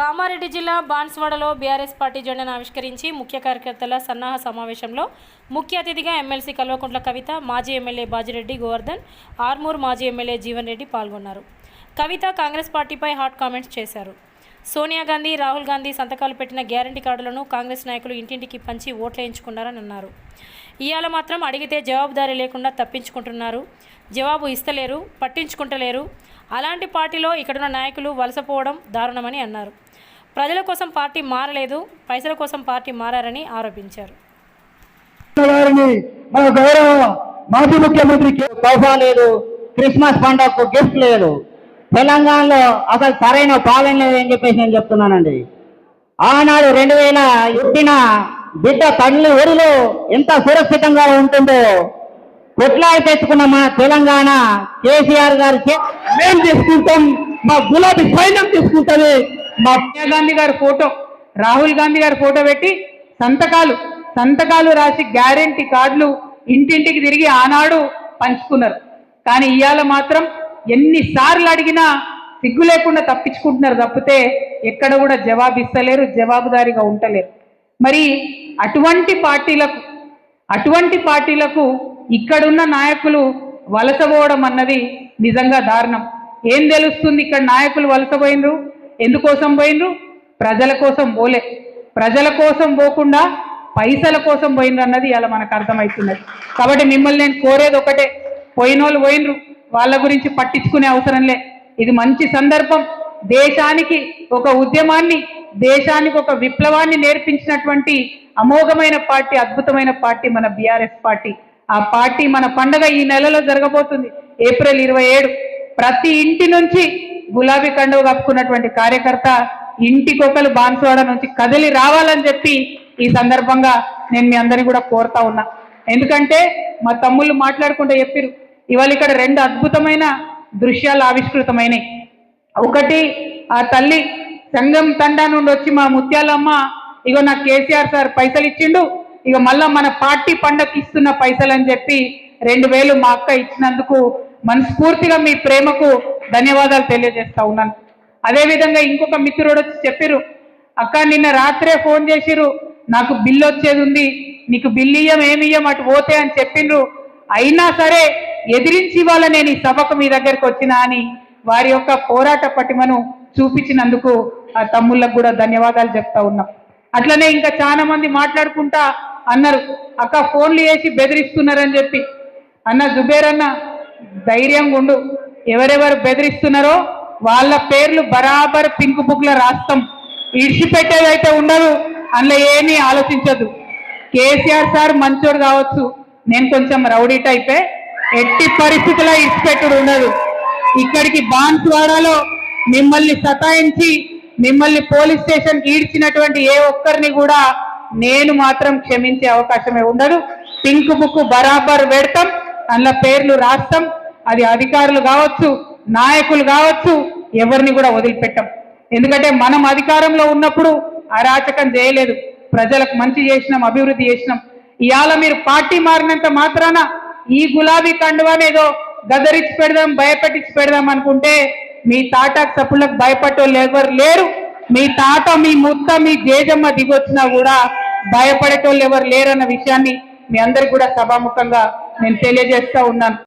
కామారెడ్డి జిల్లా బాన్స్వాడలో BRS party జెండాను ఆవిష్కరించి ముఖ్య కార్యకర్తల సన్నాహ సమావేశంలో ముఖ్య అతిథిగా ఎమ్మెల్సీ కల్వకుంట్ల కవిత మాజీ ఎమ్మెల్యే బాజిరెడ్డి గోవర్ధన్ ఆర్మూర్ మాజీ ఎమ్మెల్యే జీవన్ రెడ్డి పాల్గొన్నారు. కవిత కాంగ్రెస్ పార్టీపై హాట్ కామెంట్స్ చేశారు. సోనియా గాంధీ రాహుల్ గాంధీ సంతకాలు పెట్టిన గ్యారంటీ కార్డులను కాంగ్రెస్ నాయకులు ఇంటింటికి పంచి ఓట్లేయించుకున్నారని అన్నారు. ఇవాళ మాత్రం అడిగితే జవాబుదారీ లేకుండా తప్పించుకుంటున్నారు. జవాబు ఇస్తలేరు పట్టించుకుంటలేరు. అలాంటి పార్టీలో ఇక్కడున్న నాయకులు వలసపోవడం దారుణమని అన్నారు. ప్రజల కోసం పార్టీ మారలేదు పైసల కోసం పార్టీ మారారని ఆరోపించారు. మాజీ ముఖ్యమంత్రి తోఫా లేదు క్రిస్మస్ పండగకు గిఫ్ట్ లేదు. తెలంగాణలో అసలు సరైన పాలన లేదని చెప్పేసి నేను చెప్తున్నానండి. ఆనాడు రెండు వేల ఎట్టిన బిడ్డ తల్లి ఊరిలో ఎంత సురక్షితంగా ఉంటుందో కొట్లాడి తెచ్చుకున్న మా తెలంగాణ కేసీఆర్ గారికి చే- తీసుకుంటాం మా గులాబీ సైన్యం తీసుకుంటుంది. మా గాంధీ గారి ఫోటో రాహుల్ గాంధీ గారి ఫోటో పెట్టి సంతకాలు సంతకాలు రాసి గ్యారెంటీ కార్డులు ఇంటింటికి తిరిగి ఆనాడు పంచుకున్నారు. కానీ ఇవాళ మాత్రం ఎన్నిసార్లు అడిగినా సిగ్గు లేకుండా తప్పించుకుంటున్నారు తప్పితే ఎక్కడ కూడా జవాబు ఇస్తలేరు జవాబుదారీగా ఉండలేరు. మరి అటువంటి పార్టీలకు అటువంటి పార్టీలకు ఇక్కడున్న నాయకులు వలసపోవడం అన్నది నిజంగా దారుణం. ఏం తెలుస్తుంది ఇక్కడ నాయకులు వలసపోయినరు ఎందుకోసం పోయినరు ప్రజల కోసం పోలే. ప్రజల కోసం పోకుండా పైసల కోసం పోయినరు అన్నది ఇలా మనకు అర్థమవుతున్నది కాబట్టి మిమ్మల్ని నేను కోరేది ఒకటే. పోయిన వాళ్ళు పోయినరు వాళ్ళ గురించి పట్టించుకునే అవసరంలే ఇది మంచి సందర్భం. దేశానికి ఒక ఉద్యమాన్ని దేశానికి ఒక విప్లవాన్ని నేర్పించినటువంటి అమోఘమైన పార్టీ అద్భుతమైన పార్టీ మన బీఆర్ఎస్ పార్టీ. ఆ పార్టీ మన పండగ ఈ నెలలో జరగబోతుంది. ఏప్రిల్ ఇరవై ఏడు. ప్రతి ఇంటి నుంచి గులాబీ కండువ కప్పుకున్నటువంటి కార్యకర్త ఇంటికొకరు బాన్సువాడ నుంచి కదిలి రావాలని చెప్పి ఈ సందర్భంగా నేను మీ అందరినీ కూడా కోరుతా ఉన్నా. ఎందుకంటే మా తమ్ముళ్ళు మాట్లాడుకుంటూ చెప్పిరు ఇవాళ ఇక్కడ రెండు అద్భుతమైన దృశ్యాలు ఆవిష్కృతమైనాయి. ఒకటి ఆ తల్లి సంఘం తండా నుండి వచ్చి మా ముత్యాలమ్మ ఇగో నాకు కేసీఆర్ సార్ పైసలు ఇచ్చిండు ఇక మళ్ళా మన పార్టీ పండగకి ఇస్తున్న పైసలు అని చెప్పి రెండు వేలు మా అక్క ఇచ్చినందుకు మనస్ఫూర్తిగా మీ ప్రేమకు ధన్యవాదాలు తెలియజేస్తా ఉన్నాను. అదేవిధంగా ఇంకొక మిత్రుడు వచ్చి చెప్పారు అక్క నిన్న రాత్రే ఫోన్ చేసిరు నాకు బిల్లు వచ్చేది ఉంది నీకు బిల్లు ఇయ్యం ఏమి ఇయ్యం అటు పోతే అని చెప్పిండ్రు అయినా సరే ఎదిరించి ఇవాళ నేను ఈ సభకు మీ దగ్గరికి వచ్చినా అని వారి యొక్క పోరాట పటిమను చూపించినందుకు ఆ తమ్ముళ్ళకు కూడా ధన్యవాదాలు చెప్తా ఉన్నాం. అట్లనే ఇంకా చాలా మంది మాట్లాడుకుంటా అన్నారు అక్క ఫోన్లు వేసి బెదిరిస్తున్నారని చెప్పి. అన్న జుబేర్ అన్న ధైర్యంగా ఉండు ఎవరెవరు బెదిరిస్తున్నారో వాళ్ళ పేర్లు బరాబర్ పింక్ బుక్లో రాస్తాం. ఇడిచిపెట్టేదైతే ఉండదు. అందులో ఏమీ ఆలోచించదు కేసీఆర్ సార్ మంచోడు కావచ్చు. నేను కొంచెం రౌడీ టైపే. ఎట్టి పరిస్థితుల్లో ఇడిచిపెట్టుడు ఉండదు. ఇక్కడికి బాన్స్వాడలో మిమ్మల్ని సతాయించి మిమ్మల్ని పోలీస్ స్టేషన్ ఈడ్చినటువంటి ఏ ఒక్కరిని కూడా నేను మాత్రం క్షమించే అవకాశమే ఉండదు. పింక్ బుక్ బరాబర్ పెడతాం. అందులో పేర్లు రాస్తాం. అది అధికారులు కావచ్చు నాయకులు కావచ్చు ఎవరిని కూడా వదిలిపెట్టం. ఎందుకంటే మనం అధికారంలో ఉన్నప్పుడు అరాచకం చేయలేదు. ప్రజలకు మంచి చేసినాం అభివృద్ధి చేసినాం. ఇవాళ మీరు పార్టీ మారినంత మాత్రాన ఈ గులాబీ కండువానేదో గదరించి పెడదాం భయపెట్టించి పెడదాం అనుకుంటే మీ తాటా సప్పులకు భయపడేవాళ్ళు ఎవరు లేరు. మీ తాత మీ ముత్త మీ జేజమ్మ దిగొచ్చినా కూడా భయపడేటోళ్ళు ఎవరు లేరన్న విషయాన్ని మీ అందరికి కూడా సభాముఖంగా నేను తెలియజేస్తా ఉన్నాను.